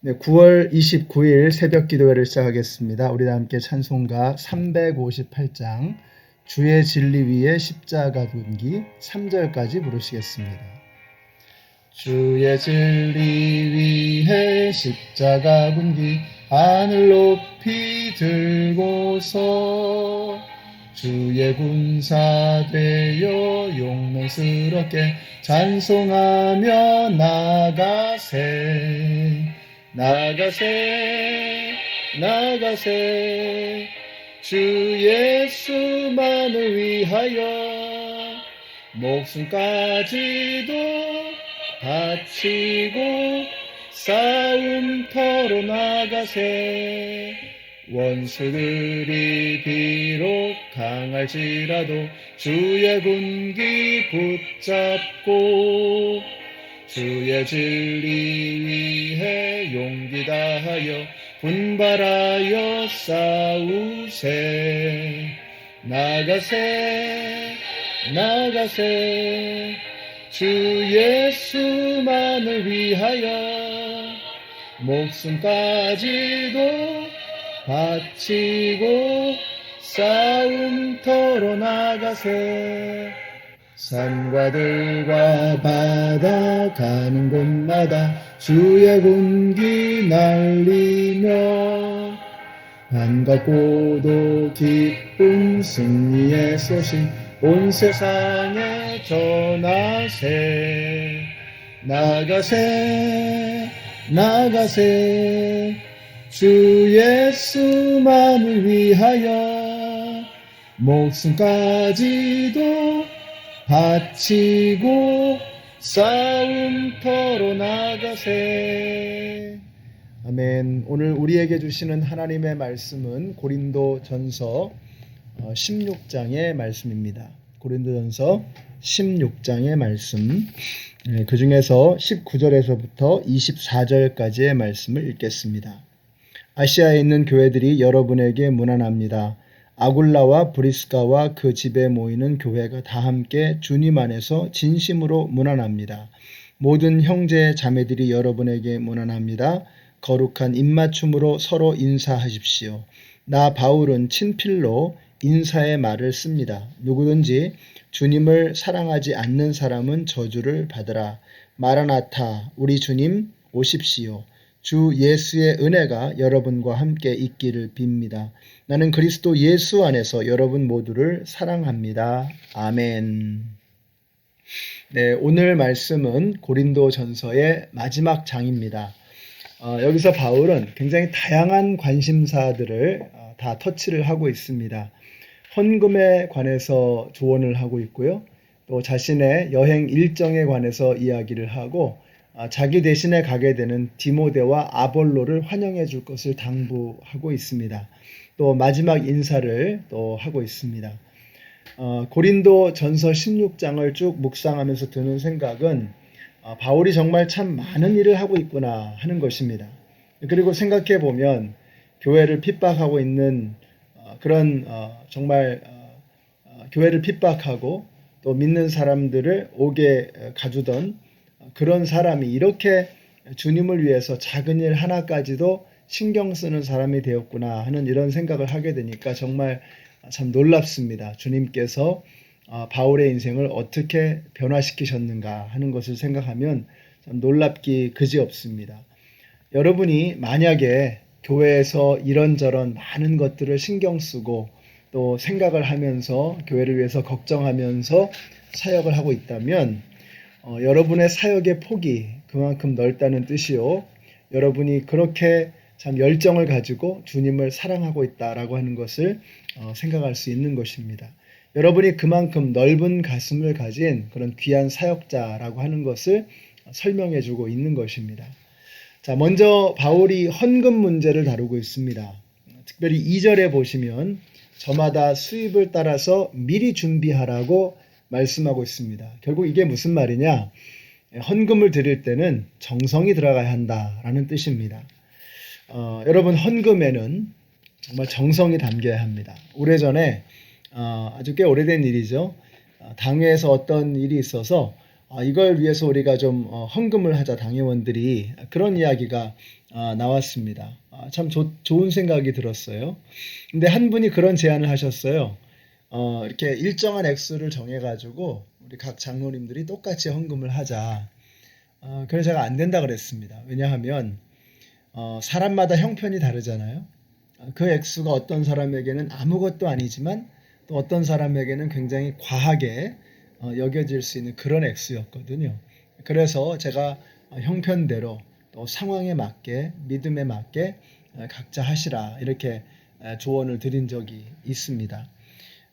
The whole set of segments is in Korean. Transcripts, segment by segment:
네, 9월 29일 새벽 기도회를 시작하겠습니다. 우리 다 함께 찬송가 358장 주의 진리 위에 십자가 분기 3절까지 부르시겠습니다. 주의 진리 위에 십자가 분기 하늘 높이 들고서 주의 군사 되어 용맹스럽게 찬송하며 나가세 나가세 나가세. 주 예수만을 위하여 목숨까지도 바치고 싸움터로 나가세. 원수들이 비록 강할지라도 주의 군기 붙잡고 주의 진리 위해 용기 다하여 분발하여 싸우세. 나가세 나가세. 주 예수만을 위하여 목숨까지도 바치고 싸움터로 나가세 산과 들과 바다 가는 곳마다 주의 군기 날리며 반갑고도 기쁜 승리의 소식 온 세상에 전하세. 나가세 나가세. 주 예수만을 위하여 목숨까지도 바치고 싸움터로 나가세. 아멘. 오늘 우리에게 주시는 하나님의 말씀은 고린도 전서 16장의 말씀입니다. 고린도 전서 16장의 말씀. 그 중에서 19절에서부터 24절까지의 말씀을 읽겠습니다. 아시아에 있는 교회들이 여러분에게 문안합니다. 아굴라와 브리스가와 그 집에 모이는 교회가 다 함께 주님 안에서 진심으로 문안합니다. 모든 형제 자매들이 여러분에게 문안합니다. 거룩한 입맞춤으로 서로 인사하십시오. 나 바울은 친필로 인사의 말을 씁니다. 누구든지 주님을 사랑하지 않는 사람은 저주를 받으라. 마라나타, 우리 주님 오십시오. 주 예수의 은혜가 여러분과 함께 있기를 빕니다. 나는 그리스도 예수 안에서 여러분 모두를 사랑합니다. 아멘. 네, 오늘 말씀은 고린도 전서의 마지막 장입니다. 어, 여기서 바울은 굉장히 다양한 관심사들을 어, 다 터치를 하고 있습니다. 헌금에 관해서 조언을 하고 있고요. 또 자신의 여행 일정에 관해서 이야기를 하고 아, 자기 대신에 가게 되는 디모데와 아볼로를 환영해 줄 것을 당부하고 있습니다. 또 마지막 인사를 또 하고 있습니다. 어, 고린도 전서 16장을 쭉 묵상하면서 드는 생각은 어, 바울이 정말 참 많은 일을 하고 있구나 하는 것입니다. 그리고 생각해 보면 교회를 핍박하고 있는 어, 그런 어, 정말 어, 어, 교회를 핍박하고 또 믿는 사람들을 옥에 가두던 그런 사람이 이렇게 주님을 위해서 작은 일 하나까지도 신경 쓰는 사람이 되었구나 하는 이런 생각을 하게 되니까 정말 참 놀랍습니다. 주님께서 아, 바울의 인생을 어떻게 변화시키셨는가 하는 것을 생각하면 참 놀랍기 그지 없습니다. 여러분이 만약에 교회에서 이런저런 많은 것들을 신경 쓰고 또 생각을 하면서 교회를 위해서 걱정하면서 사역을 하고 있다면 어, 여러분의 사역의 폭이 그만큼 넓다는 뜻이요. 여러분이 그렇게 참 열정을 가지고 주님을 사랑하고 있다라고 하는 것을 어, 생각할 수 있는 것입니다. 여러분이 그만큼 넓은 가슴을 가진 그런 귀한 사역자라고 하는 것을 설명해 주고 있는 것입니다. 자, 먼저 바울이 헌금 문제를 다루고 있습니다. 특별히 2절에 보시면 저마다 수입을 따라서 미리 준비하라고 말씀하고 있습니다. 결국 이게 무슨 말이냐? 헌금을 드릴 때는 정성이 들어가야 한다라는 뜻입니다. 어, 여러분 헌금에는 정말 정성이 담겨야 합니다. 오래전에 어, 아주 꽤 오래된 일이죠. 어, 당회에서 어떤 일이 있어서 어, 이걸 위해서 우리가 좀 어, 헌금을 하자 당회원들이 그런 이야기가 아, 나왔습니다. 아, 참 좋- 좋은 생각이 들었어요. 근데 한 분이 그런 제안을 하셨어요. 어, 이렇게 일정한 액수를 정해가지고 우리 각 장로님들이 똑같이 헌금을 하자. 어, 그래서 제가 안 된다 그랬습니다. 왜냐하면 어, 사람마다 형편이 다르잖아요. 어, 그 액수가 어떤 사람에게는 아무것도 아니지만 또 어떤 사람에게는 굉장히 과하게 어, 여겨질 수 있는 그런 액수였거든요. 그래서 제가 어, 형편대로 또 상황에 맞게 믿음에 맞게 어, 각자 하시라 이렇게 에, 조언을 드린 적이 있습니다.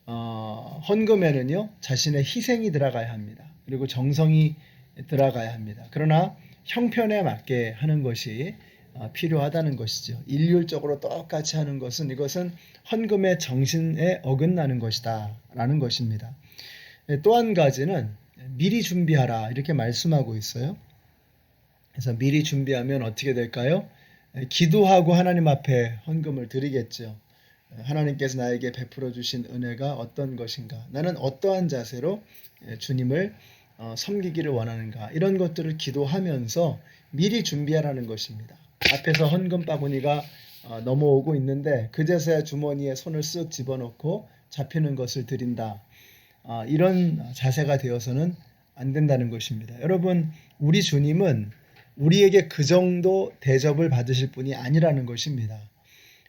어, 헌금에는요 자신의 희생이 들어가야 합니다. 그리고 정성이 들어가야 합니다. 그러나 형편에 맞게 하는 것이 어, 필요하다는 것이죠. 일률적으로 똑같이 하는 것은 이것은 헌금의 정신에 어긋나는 것이다라는 것입니다. 예, 또한 가지는 미리 준비하라 이렇게 말씀하고 있어요. 그래서 미리 준비하면 어떻게 될까요? 예, 기도하고 하나님 앞에 헌금을 드리겠죠. 예, 하나님께서 나에게 베풀어 주신 은혜가 어떤 것인가? 나는 어떠한 자세로 예, 주님을 어, 섬기기를 원하는가? 이런 것들을 기도하면서 미리 준비하라는 것입니다. 앞에서 헌금 바구니가 어, 넘어오고 있는데 그제서야 주머니에 손을 쓱 집어넣고 잡히는 것을 드린다. 아, 이런 자세가 되어서는 안 된다는 것입니다. 여러분, 우리 주님은 우리에게 그 정도 대접을 받으실 분이 아니라는 것입니다.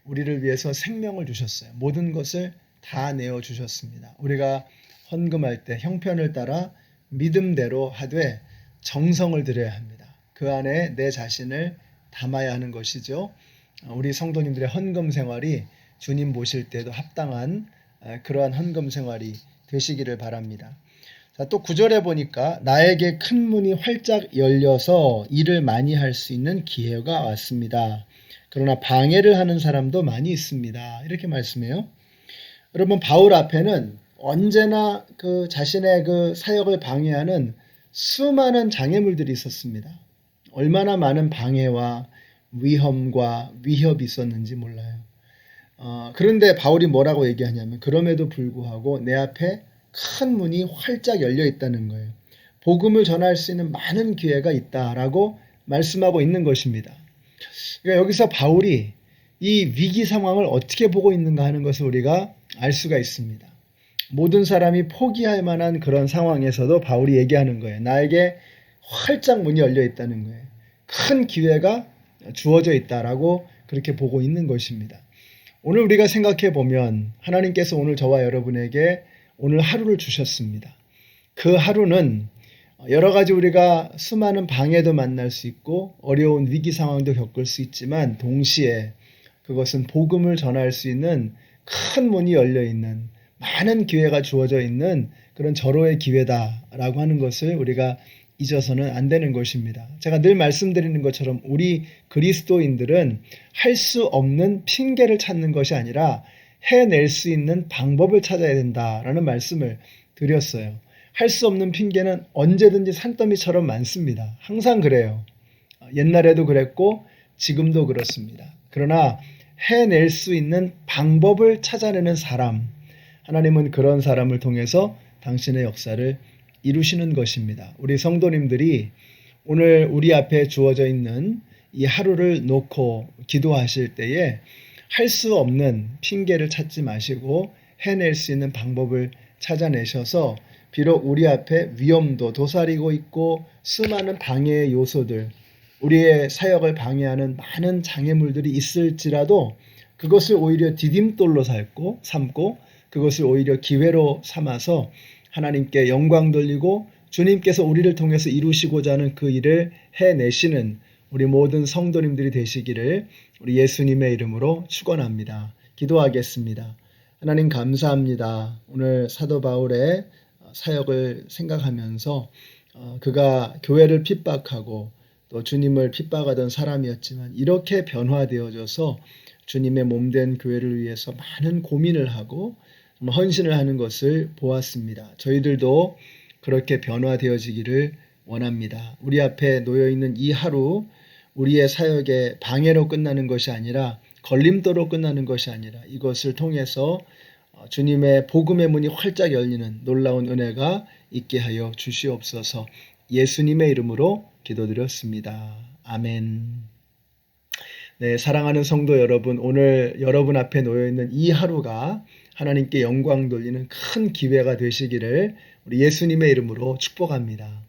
우리를 위해서 생명을 주셨어요. 모든 것을 다 내어 주셨습니다. 우리가 헌금할 때 형편을 따라 믿음대로 하되 정성을 들여야 합니다. 그 안에 내 자신을 담아야 하는 것이죠. 우리 성도님들의 헌금 생활이 주님 모실 때도 합당한 에, 그러한 헌금 생활이 되시기를 바랍니다. 자, 또 구절에 보니까 나에게 큰 문이 활짝 열려서 일을 많이 할 수 있는 기회가 왔습니다. 그러나 방해를 하는 사람도 많이 있습니다. 이렇게 말씀해요. 여러분 바울 앞에는 언제나 그 자신의 그 사역을 방해하는 수많은 장애물들이 있었습니다. 얼마나 많은 방해와 위험과 위협이 있었는지 몰라요. 어, 그런데 바울이 뭐라고 얘기하냐면 그럼에도 불구하고 내 앞에 큰 문이 활짝 열려 있다는 거예요. 복음을 전할 수 있는 많은 기회가 있다라고 말씀하고 있는 것입니다. 그러니까 여기서 바울이 이 위기 상황을 어떻게 보고 있는가 하는 것을 우리가 알 수가 있습니다. 모든 사람이 포기할 만한 그런 상황에서도 바울이 얘기하는 거예요. 나에게 활짝 문이 열려 있다는 거예요. 큰 기회가 주어져 있다라고 그렇게 보고 있는 것입니다. 오늘 우리가 생각해 보면 하나님께서 오늘 저와 여러분에게 오늘 하루를 주셨습니다. 그 하루는 여러 가지 우리가 수많은 방해도 만날 수 있고 어려운 위기 상황도 겪을 수 있지만 동시에 그것은 복음을 전할 수 있는 큰 문이 열려 있는 많은 기회가 주어져 있는 그런 절호의 기회다라고 하는 것을 우리가 잊어서는 안 되는 것입니다. 제가 늘 말씀드리는 것처럼 우리 그리스도인들은 할 수 없는 핑계를 찾는 것이 아니라 해낼 수 있는 방법을 찾아야 된다라는 말씀을 드렸어요. 할 수 없는 핑계는 언제든지 산더미처럼 많습니다. 항상 그래요. 옛날에도 그랬고 지금도 그렇습니다. 그러나 해낼 수 있는 방법을 찾아내는 사람, 하나님은 그런 사람을 통해서 당신의 역사를 이루시는 것입니다. 우리 성도님들이 오늘 우리 앞에 주어져 있는 이 하루를 놓고 기도하실 때에 할 수 없는 핑계를 찾지 마시고 해낼 수 있는 방법을 찾아내셔서 비록 우리 앞에 위험도 도사리고 있고 수많은 방해의 요소들, 우리의 사역을 방해하는 많은 장애물들이 있을지라도 그것을 오히려 디딤돌로 삼고, 삼고 그것을 오히려 기회로 삼아서 하나님께 영광 돌리고 주님께서 우리를 통해서 이루시고자 하는 그 일을 해내시는 우리 모든 성도님들이 되시기를 우리 예수님의 이름으로 축원합니다. 기도하겠습니다. 하나님 감사합니다. 오늘 사도 바울의 사역을 생각하면서 어, 그가 교회를 핍박하고 또 주님을 핍박하던 사람이었지만 이렇게 변화되어져서 주님의 몸된 교회를 위해서 많은 고민을 하고 헌신을 하는 것을 보았습니다. 저희들도 그렇게 변화되어지기를 원합니다. 우리 앞에 놓여 있는 이 하루 우리의 사역의 방해로 끝나는 것이 아니라 걸림돌로 끝나는 것이 아니라 이것을 통해서 어, 주님의 복음의 문이 활짝 열리는 놀라운 은혜가 있게 하여 주시옵소서. 예수님의 이름으로 기도드렸습니다. 아멘. 네, 사랑하는 성도 여러분, 오늘 여러분 앞에 놓여 있는 이 하루가 하나님께 영광 돌리는 큰 기회가 되시기를 우리 예수님의 이름으로 축복합니다.